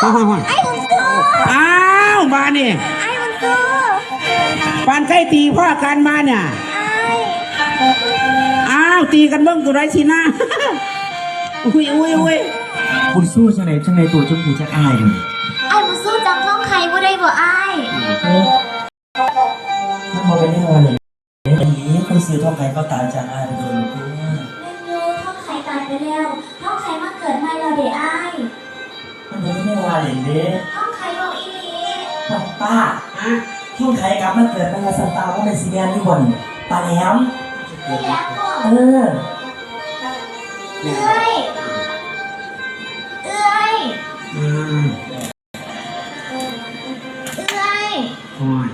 ห้อยห้อยไอ้บุญสู้อ้าวมานี่ไอ้บุญสู้ปานใกล้ตีพ่อกันมาเนี่ยไอ้อ้าวตีกันเบิ้งตัวไรสินะอุ้ยอุ้ยอุ้ยคุณสู้จังไหนจังไหนตัวจมูกจะอายเลยไอ้บุญสู้จำท้องใครบ่ได้บ่ไอ้ถ้ามองไปได้ว่าเลยอันนี้คนซื้อทองไข่ก็ตามจากอายไปโดนลูกแม่ยูท้องใครตายไปแล้วท้องใครมาเกิดใหม่แล้วเด้ไอ้ มันไม่ได้ว่าเลยเด้ท้องใครบอกอีหลีป้าฮะทองไข่กลับมาเกิดเป็นสันตาว่าเป็นสีแดงที่บ่นปลาแหลมพี่แย้มบอกเออเอ้ยเอ้ยอืมเอ้ยห้อย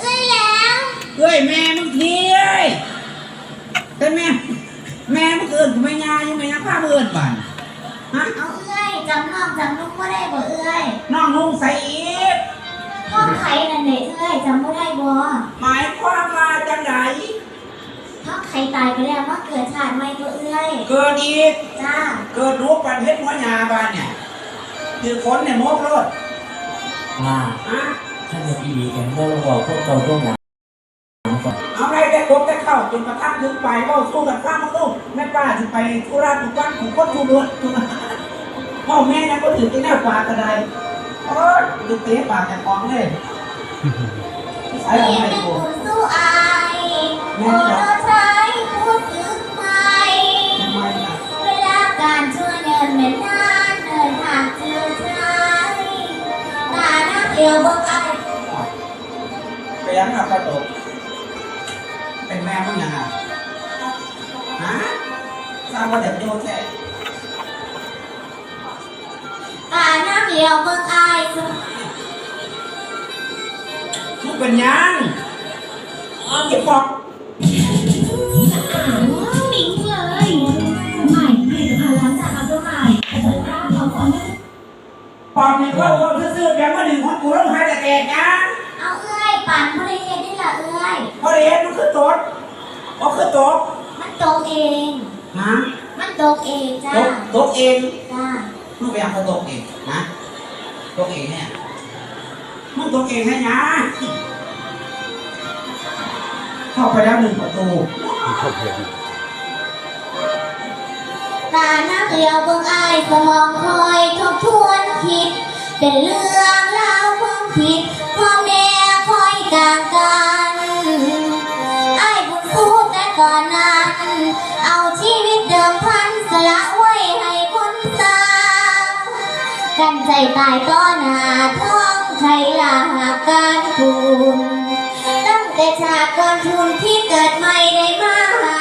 เอ้ยแย้มเอ้ยแม่มึงทีเอ้ยแต่แม่ แม่มึงเอินกูไม่ยาอยู่ไหมนะพาเอินบ้าน ฮะเอาเอ้ยจำน้องจำลูกบ่ได้บ่เอ้ยน้องลุงใส่อีกท้องใครนั่นเด้เอ้ยจำบ่ได้บ่หมายความว่าจังไดท้องใครตายไปแล้วมาเกิดชาติใหม่ตัวเอ้ยเกิดอีกจ้าเกิดรูปปันเพชรหัวยาบ้านเนี่ยคือคนเนี่ยโมกรถว่าฮะ ถ้าเกิดอีดีแกงก็บอกพวกเจ้าพวกหลังก่อน เอาไรแต่คบแต่เข้าจนกระทั่งถึงไปเว่าสู้กันข้ามมาลูกแม่ป้าที่ไปธุระทุกวันของคนทุรวดทุกวันพ่อแม่เนี่ยก็ถือที่หน้าปากกระไดโอ้ยดูเตะปากแต่ฟองเลยใส่นี่อะไรเป็นกูบุญสู้อายโอ้เราใช้พูดถึงใหม่ทำไมล่ะเวลาการช่วยเดินเหม็นนานเดินทางเจอชายตาหน้าเดียว ทราบว่าเด็กโยแท้ตาหน้าเดียวบอกอายสุดมึงเป็นยังอ๋อเก็บปอกปิ๊งเลยใหม่ผลิตภัณฑ์ล้างจานอัลโตใหม่เสริมร่างของคนปอกนี่เขาเขาซื้อๆแบบว่าหนึ่งของกูต้องหายแต่แตกนะเอาเอ้ยปั่นบริเวณนี่ละเอ้ยพอเรียนมันคือตดอ๋อคือตกมันตกเอง ฮะมันตกเองจ้า ตกตกเองจ้ามึงไปยังเขาตกเองนะตกเองเนี่ยมึงตกเองให้นะเข้าไปแล้วหนึ่งประตูตาหน้าเดียวเบิ่งอายสมองคอยทบทวนคิด เป็นเรื่องราวความผิด ใจตายต่อนาท้องใครลาหากการคุณตั้งแต่ชาติก่อนทุนที่เกิดไม่ได้มาหา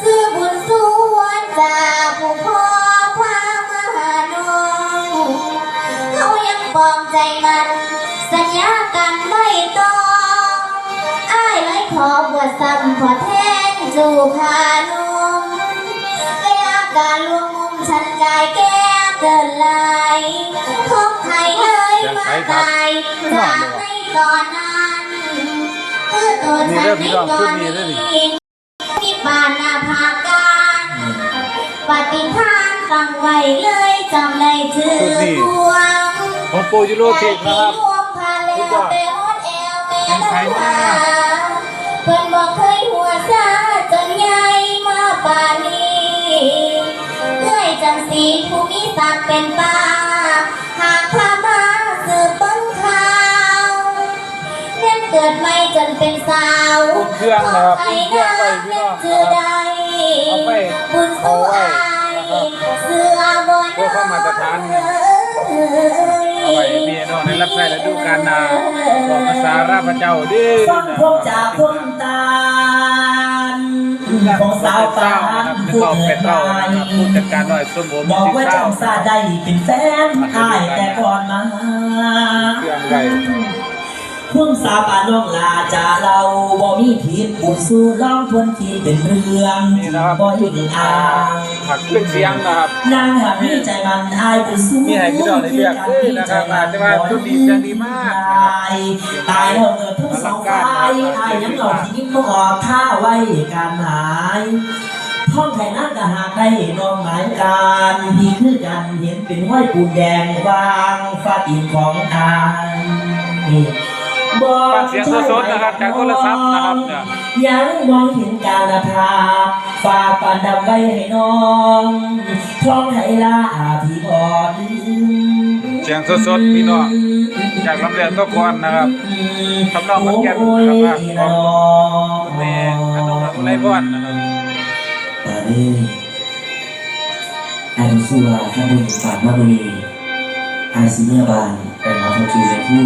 ซื้อบุญสวนจากผู้พ่อพามาหาน้องเขายังปลอมใจมัน สัญญากันไม่ต้องอ้ายเลยขอบวชซ้ำพอแทนสู่พาน เกินไหลพบใครเลยมาตายจากในก่อนนั้นคือตัวฉันในก่อนนี้ที่ปานนาภาการปฏิทานฟังไว้เลยจำได้ถือพวงของโปรยูโรเทคนะครับพาแล้วไปฮอดแอลแม่น้ำตาเนป้าหากพามาสืบเบิ้งข่าวเน้นเกิดไม่จนเป็นสาวอุ่นเครื่องนะครับอุ่นเครื่องไว้พี่น้องเจอได้เอาไปบุญสู้เอาไว้อายนะครับเสื้อบนเพื่อเข้ามาตรฐานเอาไว้พี่น้องในรับใช้และดูการนาบอกภาษาราพเจ้าดิฟังพวกจากคนตาล ของสาวตาลผู้เกินดเต้าใหม่นะครับผู้จัดการหน่อยสมบูรณ์บอกว่าเต้าจำซาได้เป็นแฟนอายแต่ก่อนมาเรื่องไว้พุ่มสาปาน้องลาจาเราบ่มีผิดบุญสู้ลองทวนคิดเป็นเรื่องบ่ยุ่งอ่าง ผักเครื่องเสียงนะครับนางหากมีใจมันอายบุญสู้มีให้พี่น้องได้เลือกด้วยนะครับอาจจะว่าชุดดีเสียงดีมากตายแล้วเมื่อทั้งสองฝ่ายอายยังหลอกทิ้งบ่ออกท่าไว้การหายท่องไข่น้ำกะหากได้น้องหมายการที่คือกันเห็นเป็นห้อยปูนแดงวางฟาดอินของทางบอฟังเสียงสดๆนะครับจากโทรศัพท์นะครับเนี่ยยังมองเห็นกาลภา ฝากปานดำไว้ให้น้องท่องให้ลาพี่พรเสียงสดๆพี่น้องจากลำเลียงตะกอนนะครับทำนองขอนแก่นนะครับของคุณแม่ขนมไรบ้านนะครับตาเด้ไอ้สุราข้าบุญฝากมาบุรีไอ้ซิเมื่อบานเป็นมาพจูในผู้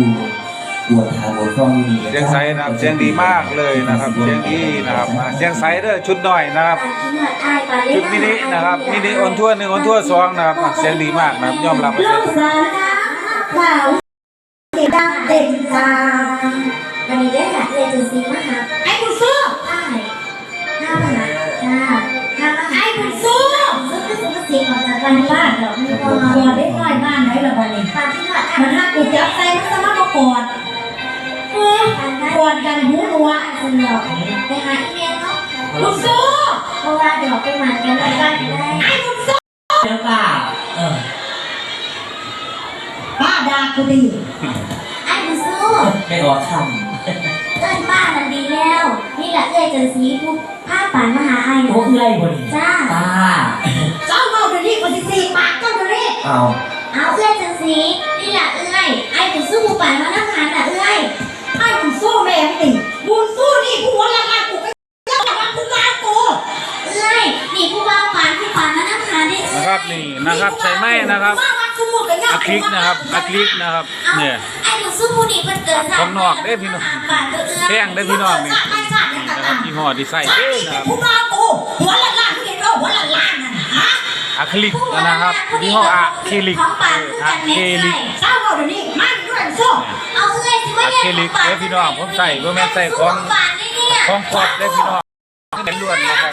บวชทางบวชข้องมีเสียงใสนะครับเสียงดีมากเลยนะครับเสียงดีนะครับอ่าเสียงใสเด้อชุดหน่อยนะครับ ชุดมินินะครับมินิออนทั่วหนึ่งออนทั่วสองนะครับอะเสียงดีมากนะครับยอมรับลเลยงสาน้ำข่าวเด็กดังเต็มตาวั หนวกสนุกไปหาอีเมลเนาะลูกสู้เพราะว่าเดี๋ยวไปหมากันในบ้านได้ไอ้ลูกสู้เจ้าป่าเออป้าด่ากูดีไอ้บุญสู้ไม่ออกคเอิ้นป้านั่นดีแล้ว นี่แหละเอ้ยจนสีทุกผ้าป่านมาหาไอ้ำน่ะโอ้คือไรบ่นี่จ้าป้าเจ้าเมาเดี๋ยวนี้กูสิสี่ปากเจ้าเดี๋ยวนี้เอา นะครับว่าวัดกูหมดกันเนี่ยอะคลิกนะครับอะคลิกนะครับเอาเนี่ยไอ้บุญสู้ผู้นี้เพิ่นเกิดข้างนอกเด้อพี่น้องป่านเด้อเอ้ยแท่งได้อพี่น้องนี่ไม่ใช่นี่นะนะครับยี่ห้อที่ใส่ใช่เด้อนะครับกูลากูหัวละงานกูเห็นว่าหัวละงานน่ะฮะอะคริลิกนะครับยี่ห้ออะคริลิกของป่านคืออะกันคเน็ตริเลลิกยเจ้าเมาเดี๋ยวนี้มันด้วยสู้เอาเอ้ยสิว่าอะเนี่ยคริลิกเด้อพี่น้องผมใส่บ่แม่นใส่ของป่านนี่เนี่ยของกรอบเด้อพี่น้องเป็นล้วนนะครับ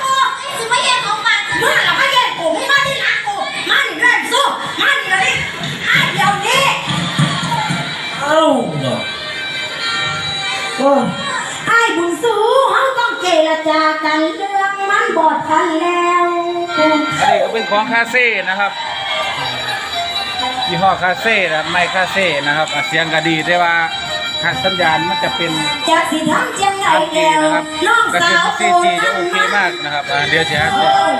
สู้มาหนีเลยไอ้เดี๋ยวนี้เอ้าเนาะโอ้ไอ้บุญสู้เขาต้องเจรจากันเรื่องมันบอดทันแล้วอันนี้ก็เป็นของคาเซ่นะครับยี่ห้อคาเซ่นะครับไม่คาเซ่นะครับอะเสียงก็ดีแต่ว่าสัญญาณมันจะเป็น จากสิทำเจียงไหน 3G แล้วนะครับน้องกระสาสุนว 4G จะโอเคมากนะครับอะเดี๋ยวจะโอ้ย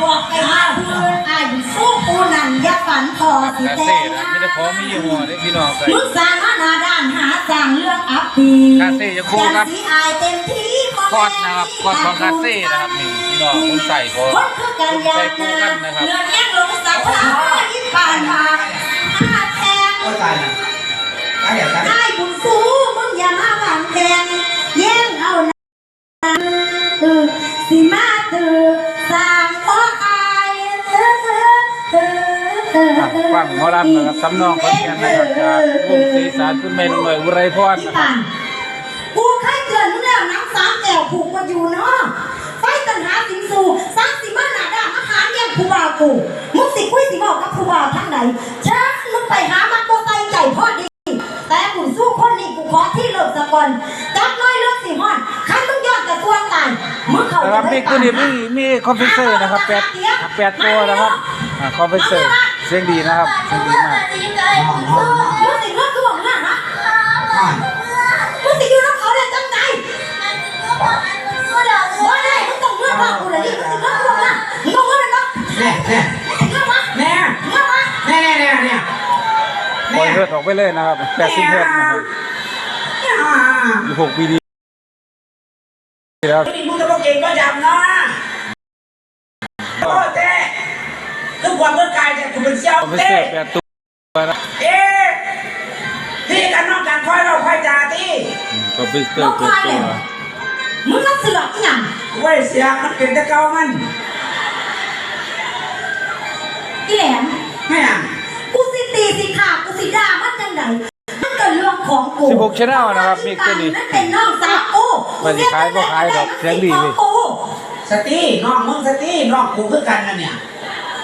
บอกไปว่าเพื่อนไอ้บุญสู้กู อย่าฝันต่อสิคาแต่เซ่นะไม่ได้ขอมียี่ห้อได้พี่น้องใส่ มึงสร้างมาหนาด้านหาสร้างเรื่องอัพปีคาเซ่จะคู่ครับ สีอายเต็มที่คอร์ดนะครับคอร์ดของคาเซ่นะครับนี่พี่น้องผมใส่พอคนคือกันยาใส่คู่กันนะครับเรื่องแย่งลงสักพักที่ผ่านมาห้าแทง ก็ตายนะตายอย่างนั้น ได้บุญสู้มึงอย่ามาหวังแทงแย่งเอานะเออสิมาตือ ฟังหมอลำนะครับสำนองคนเขียนนะครับจากวงศรีสารคุณแม่นหน่อยอุไรพรที่นะครับผ่านกูเคยเตือนมึงแล้วน้ำสามแก้วผูกมาอยู่เนาะไฟตันหาสิงสู่สร้างสิมาหนาด่าอาหารแย่งผู้บ่าวกูมึงสิคุยสิบอกกับผู้บ่าวทั้งไหนเชิญมึงไปหามันตัวไตใหญ่พอดี แต่กูสู้คนนี้กูขอที่หลบสะก่อนจับน้อยเลือกสิฮอนคันมึงยอดกับตัวตายมึงเข้านะครับนี่ตัวนี้มีมีคอมเพรสเซอร์นะครับแปดแปดตัวนะครับอ่าคอมเพรสเซอร์ สียงดีนะครับเสียงดีมากมึงสิเลือกคือบอกนะฮะมึงสิอยู่น้ำเขาได้จังไงว่าได้มึงต้องเลือกว่ากูเลยดิมึงสิเลือกคือบอกนะมึงต้องเลือกเลยเนาะแน่แน่เลือกวะแน่เลือกวะแน่แน่แน่เนี่ยปล่อยเฮิร์ตออกไปเลยนะครับแปดสิบเฮิร์ตนะครับอ่าอยู่หกปีดีแล้วนี่มึงจะบอกเก่งก็ยำเนาะโอ้เจ๊ ทุกความเมื่อกายเนี่ยกูเป็นเชี่ยวคอมเพรสเจ๊เซอร์แปดตัวนะเอ๊ะที่กันน้องกันคอยเราคอยจ่าที่คอมเพรสเซอร์แปดตัวมึงต้องเสือกอีหยังไว้เสียงมันเป็นตะเกามันอีแหลมไม่อะกูสิตีสิขากูสิด่ามันจังไดมันก็เรื่องของกูสิบหกชแนลนะครับมีตัวนี้นั่นเป็นน้องสาวกูว่าสิขายบ่ขายดอกเสียงดีเว้ยกูสตีน้องมึงสตีน้องกูคือกันนะเนี่ย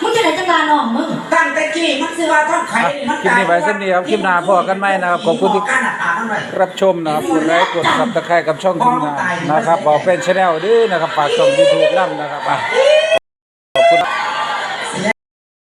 มึงจะไหนจังหวะน้องมึงตั้งแต่กี้มันซื้อว่าท้องไข่อะคลิปนี้ไว้เส้นนี้ครับคลิปหน้าพอกันไหมนะครับขอบคุณที่การอะอ่านหน่อย รับชมนะครับกดไลค์กดซับสไครต์กับช่องทีมงานนะครับบอกเป็นชแนลด้วยนะครับฝากช่องยูทูบนั่นนะครับอะคุณ